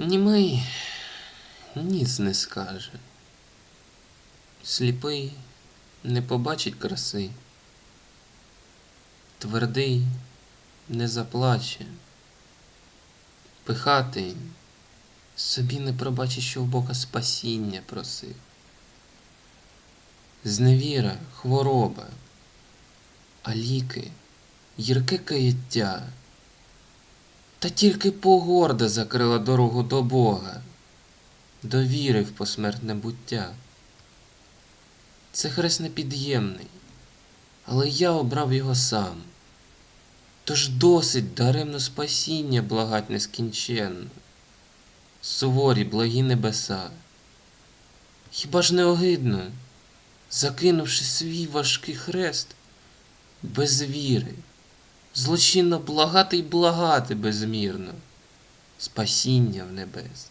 Німий ніц не скаже. Сліпий не побачить краси. Твердий не заплаче. Пихатий собі не пробачить, що в Бога спасіння просив. Зневіра, хвороба, а ліки, гірке каяття. Та тільки погорда закрила дорогу до Бога, до віри в посмертне буття. Це хрест непід'ємний, але я обрав його сам. Тож досить даремно спасіння благать нескінченно, суворі благі небеса. Хіба ж не огидно, закинувши свій важкий хрест, без віри, злочинно благати й благати безмірно, спасіння в небес.